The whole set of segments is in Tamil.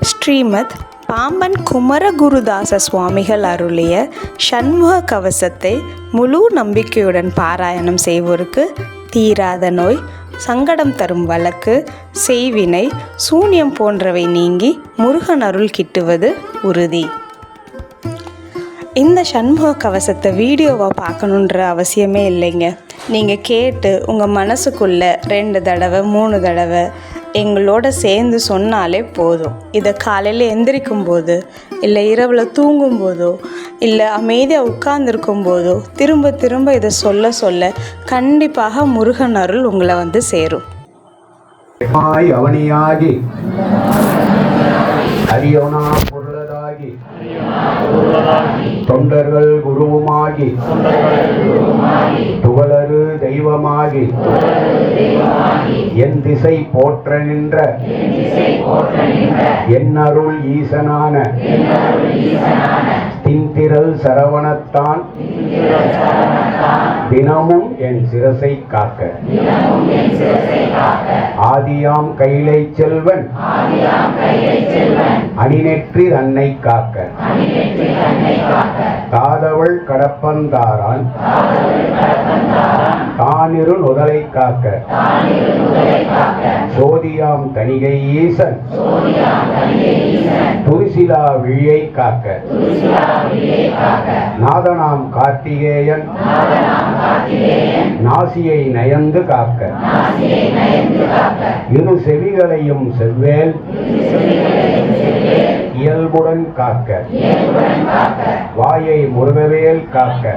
ஸ்ரீமத் பாம்பன் குமரகுருதாச சுவாமிகள் அருளிய சண்முக கவசத்தை முழு நம்பிக்கையுடன் பாராயணம் செய்வோருக்கு தீராத நோய் சங்கடம் தரும் வழக்கு செய்வினை சூன்யம் போன்றவை நீங்கி முருகன் அருள் கிட்டுவது உறுதி. இந்த சண்முக கவசத்தை வீடியோவாக பார்க்கணுன்ற அவசியமே இல்லைங்க. நீங்கள் கேட்டு உங்கள் மனசுக்குள்ளே ரெண்டு தடவை மூணு தடவை எங்களோட சேர்ந்து சொன்னாலே போதும். இதை காலையில் எந்திரிக்கும் போது இல்லை இரவில் தூங்கும் போதோ இல்லை அமைதியாக உட்கார்ந்துருக்கும் போதோ திரும்ப திரும்ப இதை சொல்ல சொல்ல கண்டிப்பாக முருகன் அருள் உங்களை வந்து சேரும். அவனியாகி. அரியவனா தொண்டர்கள் குருவுமாகி துகளரு தெய்வமாகி என் திசை போற்ற நின்ற என் அருள் ஈசனான தின்திரல் சரவணத்தான் தினமும் என் சிரசை காக்க. ஆதியாம் கைலை செல்வன். அணிநெற்றி அன்னை காக்க. தாதவள் கடப்பந்தாரான். தானிரு நுதலை காக்க. சோதியாம் தணிகை ஈசன். துரிசிலா விழியை காக்க. நாதனாம் கார்த்திகேயன். நாசியை நயந்து காக்க. இரு செவிகளையும் செவ்வேல். இயல்புடன் காக்க. வாயை முருகவேல் காக்க.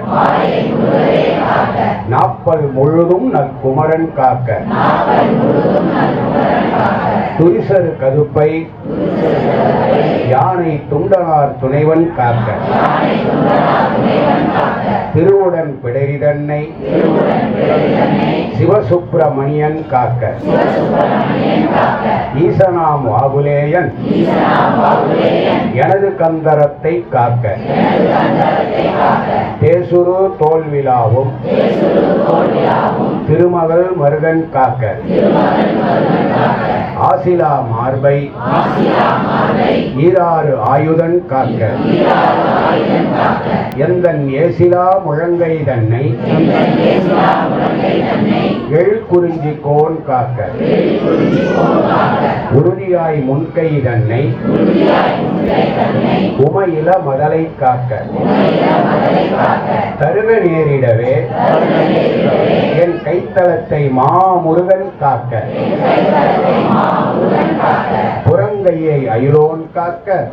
நாப்பல் முழுதும் நற்குமரன் காக்க. துரிசரு கதுப்பை. யானை துண்டனார் துணைவன் காக்க. திருவுடன் பிடரிதன்னை சிவசுப்பிரமணியன் காக்க. ஈசனாம் வாகுலேயன் எனது கந்தரத்தை காக்க. தேசுரு தோல்விழாவும் திருமகள் மருகன் காக்க. ஆசிலா மார்பை ஈராறு ஆயுதன் காக்க. எந்தன் ஏசிலா முழங்கை தன்னை. எழுக்குறிஞ்சி கோன் காக்க. உறுதியாய் முன்கை தன்னை. உமையில மதலை காக்க. தருக நேரிடவே. என் கைத்தளத்தை மாமுருகன் காக்க. புறங்கையை அயிரோன் காக்க.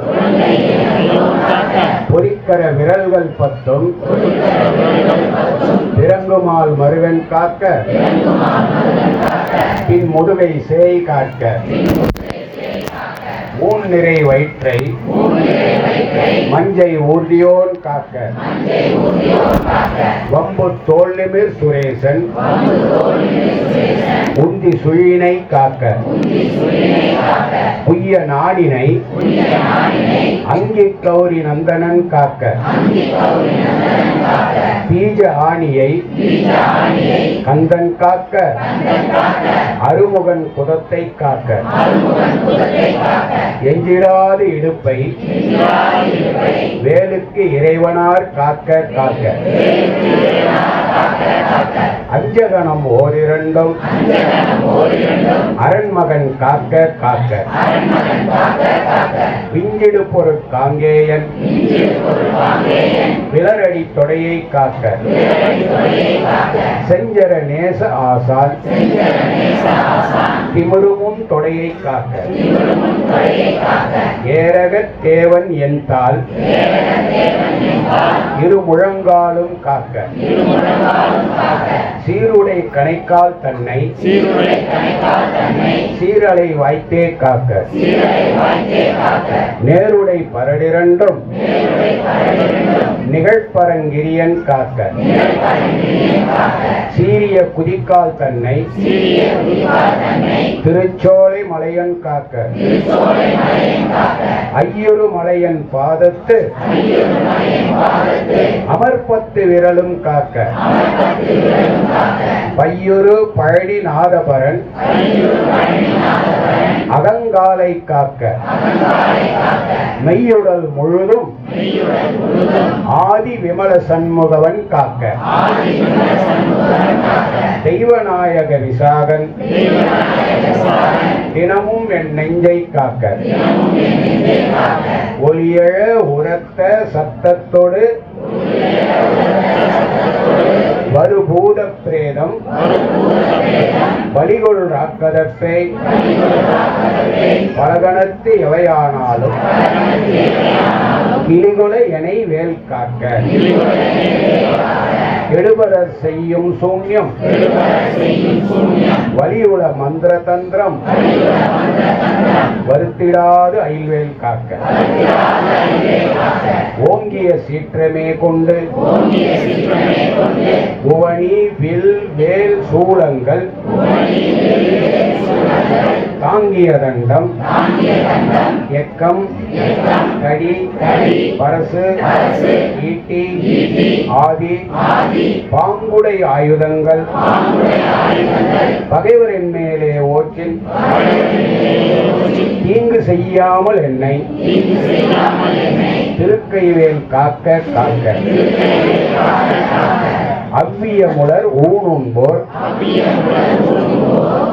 பொறிக்கர விரல்கள் பத்தும். திறங்குமால் மருவன் காக்க. பின் முதுகை சேய் காக்க. ஊன் நிறை வயிற்றை மஞ்சை ஊர்தியோன் காக்க. வம்பு தோல்நிமிர் சுரேசன் உந்தி சுழினை காக்க. புய்ய நாடினை அங்கி கௌரி நந்தனன் காக்க. பீஜ ஆணியை கந்தன் காக்க. அருமுகன் குதத்தை காக்க. எஞ்சிடாது இடுப்பை வேலுக்கு இறைவனார் காக்க காக்க. அஞ்சகணம் ஓரிரண்டும் அரண்மகன் காக்க காக்க. விஞ்சிடு பொருட் காங்கேயன் விலரடி தொடையை காக்க. செஞ்சர நேச ஆசான். திமுரு தொடையை காக்க ஏரகத் தேவன் என்தால் இரு முழங்காலும் காக்க. சீருடை கணைக்கால் தன்னை. சீரலை வாய்த்தே காக்க. நேருடை பரடிரண்டும். நிகழ்பரங்கிரியன் காக்க. சீரிய குதிக்கால் தன்னை. திருச்சோலை மலையன் காக்க. ஐயுறு மலையன் பாதத்து. அமர்பத்து விரலும் காக்க. பையுரு பழனி நாதபரன் அகங்காலை காக்க. மெய்யுடல் முழுதும் ஆதி விமல சண்முகவன் காக்க. தெய்வநாயக விசாகன் தினமும் என் நெஞ்சை காக்க. ஒலியழ உரத்த சத்தத்தோடு வருபூத பிரேதம் பலிகொள் ராக்கதப்பை பலகணத்து எவையானாலும். கிளிகொலை என வேல் காக்க. கெடுபரர் செய்யும் சூன்யம். வலியுள மந்திர தந்திரம் வருத்திடாது ஐல்வேல் காக்க. ஓங்கிய சீற்றமே கொண்டு. புவனி வில் வேல் சூளங்கள் தாங்கிய தண்டம் எக்கம் கடி பரசு. ஈட்டி. ஆதி. பாங்குடை ஆயுதங்கள். பகைவரின் மேலே ஓற்றில் தீங்கு செய்யாமல் என்னை. திருக்கைவேல் காக்க காக்க. அவ்விய முடர் ஊனும்போர்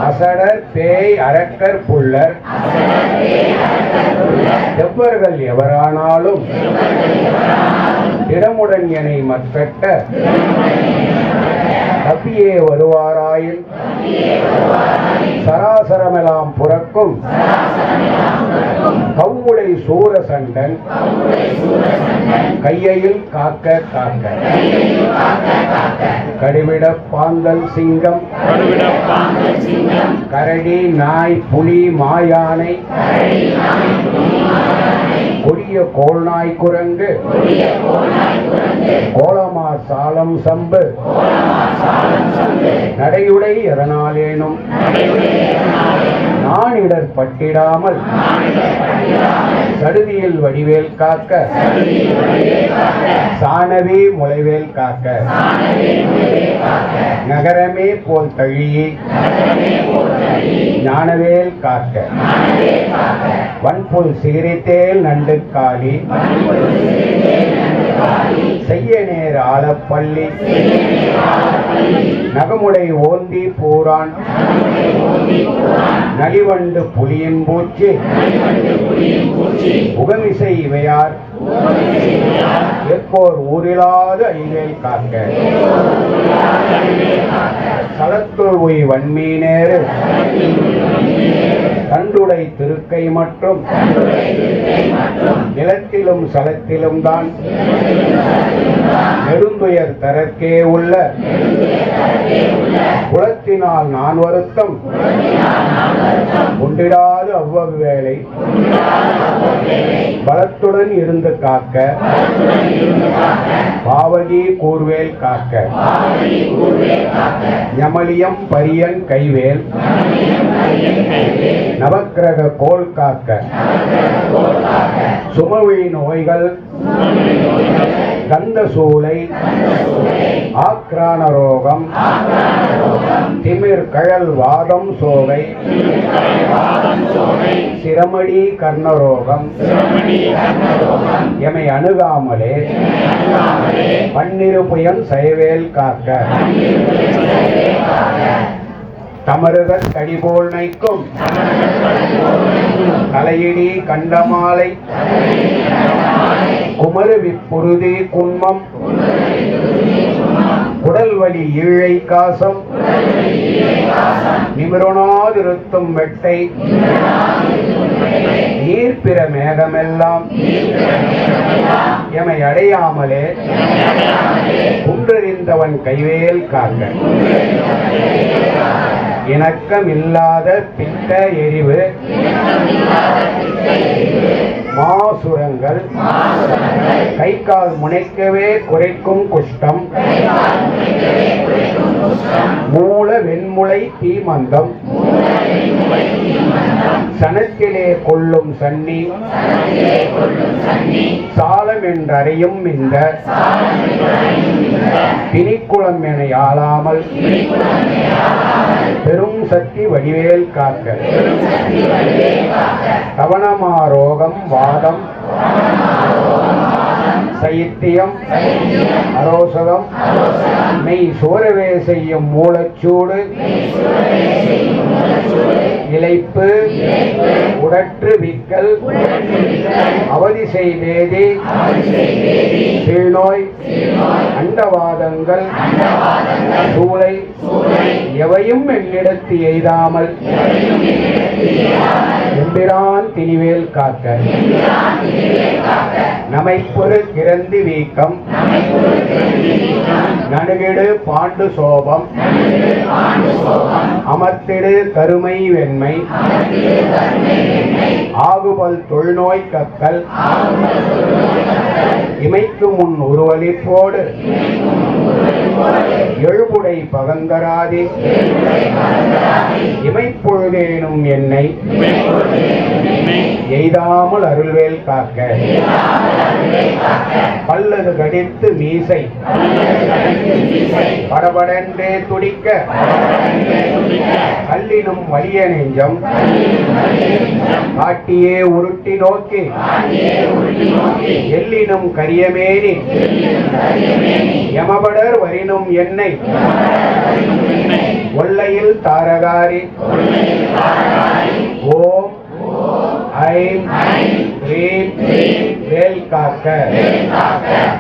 அசடர் பேய் அரக்கர் புள்ளர் செவ்வர்கள் எவரானாலும் இடமுடன் எனை மற்ற தப்பியே வருவாராயின் சராசரமெல்லாம் புறக்கும் கவ்வுடை சூரசண்டன் கையையில் காக்க காக்க கடுவிட பாந்தல் சிங்கம் கரடி நாய் புலி மாயானை கொடிய கோல்நாய் குரங்கு. கோலமா சாலம் சம்பு. நடையுடை எதனாலேனும் நானிடர் பட்டிடாமல். சடுதியில் வடிவேல் காக்க. சாணவே முளைவேல் காக்க. நகரமே போல் தழியே ஞானவேல் காக்க. வன்புல் சிகிரித்தேல் நண்டுக்காளி செய்ய நேர் ஆலப்பள்ளி. நகமுடை ஓந்தி பூரான். நலிவண்டு புலியின் பூச்சி. உகமிசை இவையார். எப்போர் ஊரிலாத ஐவேல் காக்க. சலத்துள் உய் வன்மீனேறு. கண்டுடை திருக்கை மற்றும் நிலத்திலும் சலத்திலும் தான். நெடுந்துயர் தரற்கே உள்ள. குலத்தினால் நான் வருத்தம். உண்டிடாது அவ்வவேளை பலத்துடன் இருந்து காக்க. பாவகி கூர்வேல் காக்க. யமலியம் பரியன் கைவேல். நவக்கிரக கோல் காக்க. சுமவி நோய்கள். கந்த சூளை. ஆக்ரான ரோகம். திமிர் கழல் வாதம் சோகை. சிரமடி கர்ணரோகம் எமை அணுகாமலே. பன்னிரு புயன் சைவேல் காக்க. தமருகத் கடிபோல் நைக்கும். தலையிடி கண்டமாலை. குமரு புருதி குன்மம். உடல் வலி ஈழை காசம். நிமிரணாதிருத்தும் வெட்டை நீர்பிற மேகமெல்லாம். எமை அடையாமலே. குன்றறிந்தவன் கைவேல் காக்க. இணக்கமில்லாத பித்த எரிவு. மாசுரங்கள். கை கால் முனைக்கவே குறைக்கும் குஷ்டம். மூல வெண்முளை தீமந்தம். சனத்திலே கொள்ளும் சன்னி. சாலம் என்றறியும் இந்த பிணிக்குளம் என ஆளாமல் பெரும் சக்தி வடிவேல் காக்க. கவனமாரோகம் வாதம். சைத்தியம். அரோசகம். மெய் சோரவே செய்யும் மூலச்சூடு. இழைப்பு உடற்று விக்கல். அவதி செய்வேதி கீழ்நோய். அண்டவாதங்கள். சூளை. எவையும் என்னிடத்து எய்தாமல். எம்பிரான் திணிவேல் காக்க. நமைப்பொரு கிரந்தி வீக்கம். நடு நடுகிடு பாண்டு சோபம். அமர்த்திடு கருமை வெண்மை. ஆகுபல் தொழுநோய் கக்கல் இமைக்கு முன் உருவலிப்போடு எழுபுடை பகந்தராதே. இமைப்பொழுதேனும் என்னை. எய்தாமல் அருள்வேல் காக்க. பல்லது கடித்து மீசை. படபடன்றே துடிக்க. கல்லினும் வலிய நெஞ்சம். காட்டியே உருட்டி நோக்கி. எல்லினும் கரியமேனி யமபடர் வரினும் என்னை ஒல்லையில் தாரகாரி. ஓ ஓம் ஐம் ரீம் வேல் காக்க.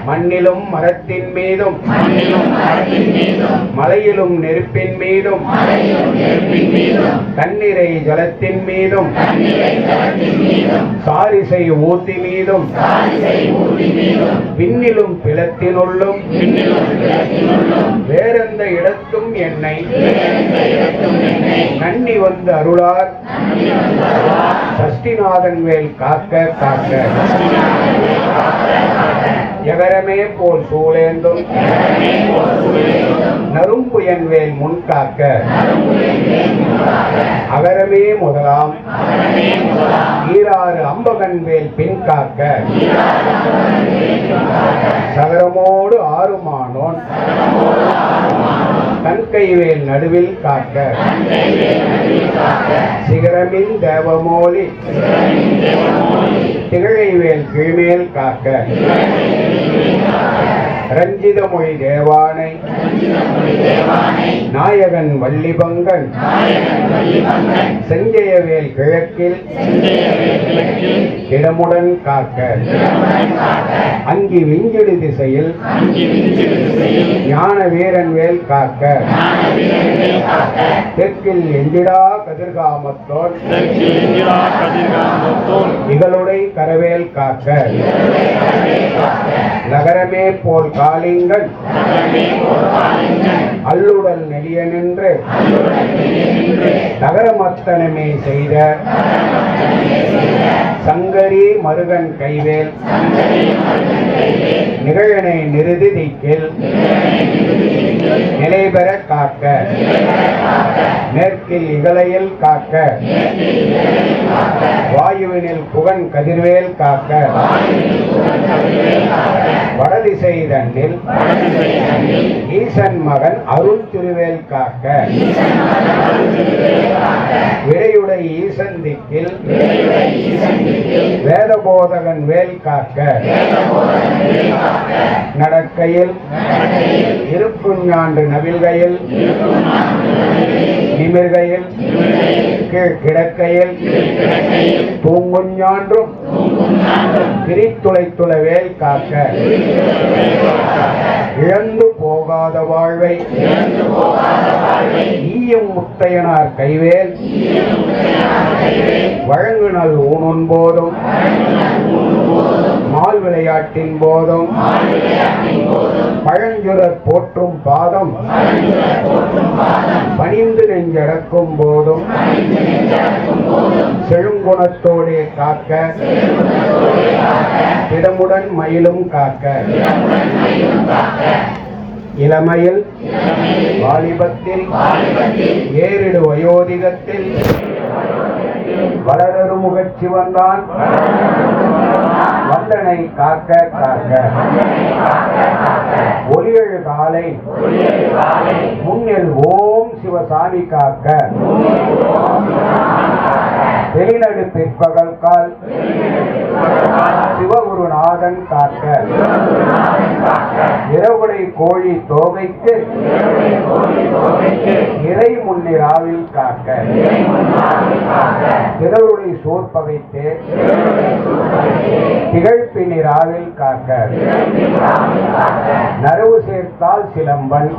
மண்ணிலும் மரத்தின் மீதும். மலையிலும் நெருப்பின் மீதும். தண்ணீரை ஜலத்தின் மீதும். சாரிசை ஊத்தி மீதும். விண்ணிலும் பிளத்தினுள்ளும். வேறெந்த இடத்தும் என்னை. நன்னி வந்து அருளார். சஷ்டிநாதன் வேல் காக்க. காக்க எகரமே போல் சூழேந்தும் நரும்பு என் முன் காக்க அகரமே முதலாம் ஈராறு அம்பகன் வேல் பின் காக்க. சகரமோடு ஆறுமானோன். கண்கைவேல் நடுவில் காக்க. சிகரமின் தேவமோலி. திகழைவேல் கீழ்மேல் காக்க. ரஞ்சித மொழி தேவானை. நாயகன் வள்ளிபங்கன். செஞ்சயவேல் கிழக்கில். இடமுடன் காக்க. அங்கி விஞ்சிடு திசையில். ஞான வீரன் வேல் காக்க. தெற்கில் எந்திடா கதிர்காமத்தோன். இகளுடை கரவேல் காக்க. நகரமே போல் காளிங்கன் அல்லுடல் நெளிய நின்று. நகரமத்தனமே செய்த. சங்கரி மருகன் கைவேல். நிகழனை நிறுதி திக்கில் நிலை பெற காக்க. மேற்கில் இகலையில் காக்க. வாயுவினில் புகன் கதிர்வேல் காக்க. வடதிசை தண்டில் ஈசன் மகன் அருள் திருவேல் காக்க விடையுடை ஈசன் திக்கில் வேதபோதகன் வேல் காக்க நடக்கையில் இருப்புஞாண்டு நவில்கையில் நிமிர்கையில் கிடக்கையில் தூங்குஞான்றும் பிரித்துளைத்துள வேல் காக்க. இழந்து போகாத வாழ்வை ஈயும் முத்தையனார் கைவேல். வழங்குனல் ஊனுன் போதும் மால் விளையாட்டின் போதும். பழஞ்சுரர் போற்றும் பாதம். பணிந்து நெஞ்சடக்கும் போதும். செழுங்குணத்தோடே காக்க. இடமுடன் மயிலும் காக்க. இளமையில் வாலிபத்தில் ஏறிடு வயோதிகத்தில். வளரரு முகச்சிவந்தான். வந்தனை காக்க காக்க. ஒலியழு காலை முன்னில் ஓம் சிவசாமி காக்க. வெளிநடு பிற்பகல் கால் சிவகுருநாதன் காக்க. இரவுடை கோழி தோகைக்கு இறை முன்னிராவில் காக்க. திருவுடை சோற்பகைத்து திகழ்ப்பினிராவில் காக்க. நரவு சேர்த்தால் சிலம்பன்.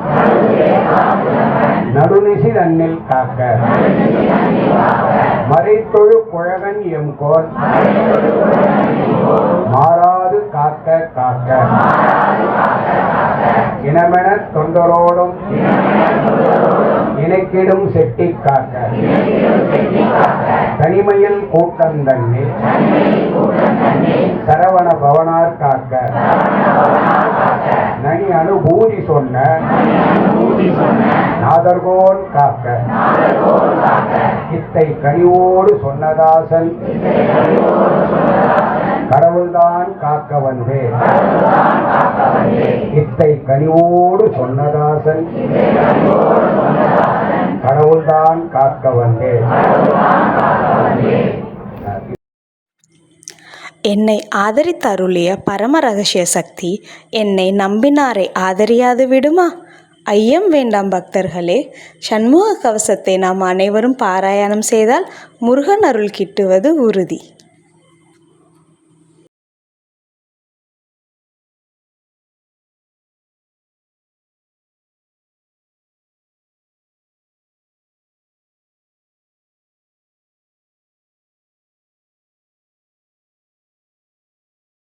நடுநிசி நன்னில் காக்க. மறைத்தொழு குழகன் எம்கோன் மாறாது காக்க காக்க. இனமென தொண்டரோடும் நினைக்கிடும் செட்டி காக்க. தனிமையில் கூட்டம் தண்ணி சரவண பவனார் காக்க. நனி அனுபூதி சொன்ன. நாதர்கோன் காக்க. இத்தை கனிவோடு சொன்னதாசன். கடவுள்தான் காக்க வந்தேன் இத்தை கனிவோடு சொன்னதாசன். கடவுள்தான் காக்க வந்தேன் என்னை ஆதரித்தருளிய பரம ரகசிய சக்தி என்னை நம்பினாரை ஆதரியாது விடுமா? ஐயம் வேண்டாம் பக்தர்களே. சண்முக கவசத்தை நாம் அனைவரும் பாராயணம் செய்தால் முருகன் அருள் கிட்டுவது உறுதி.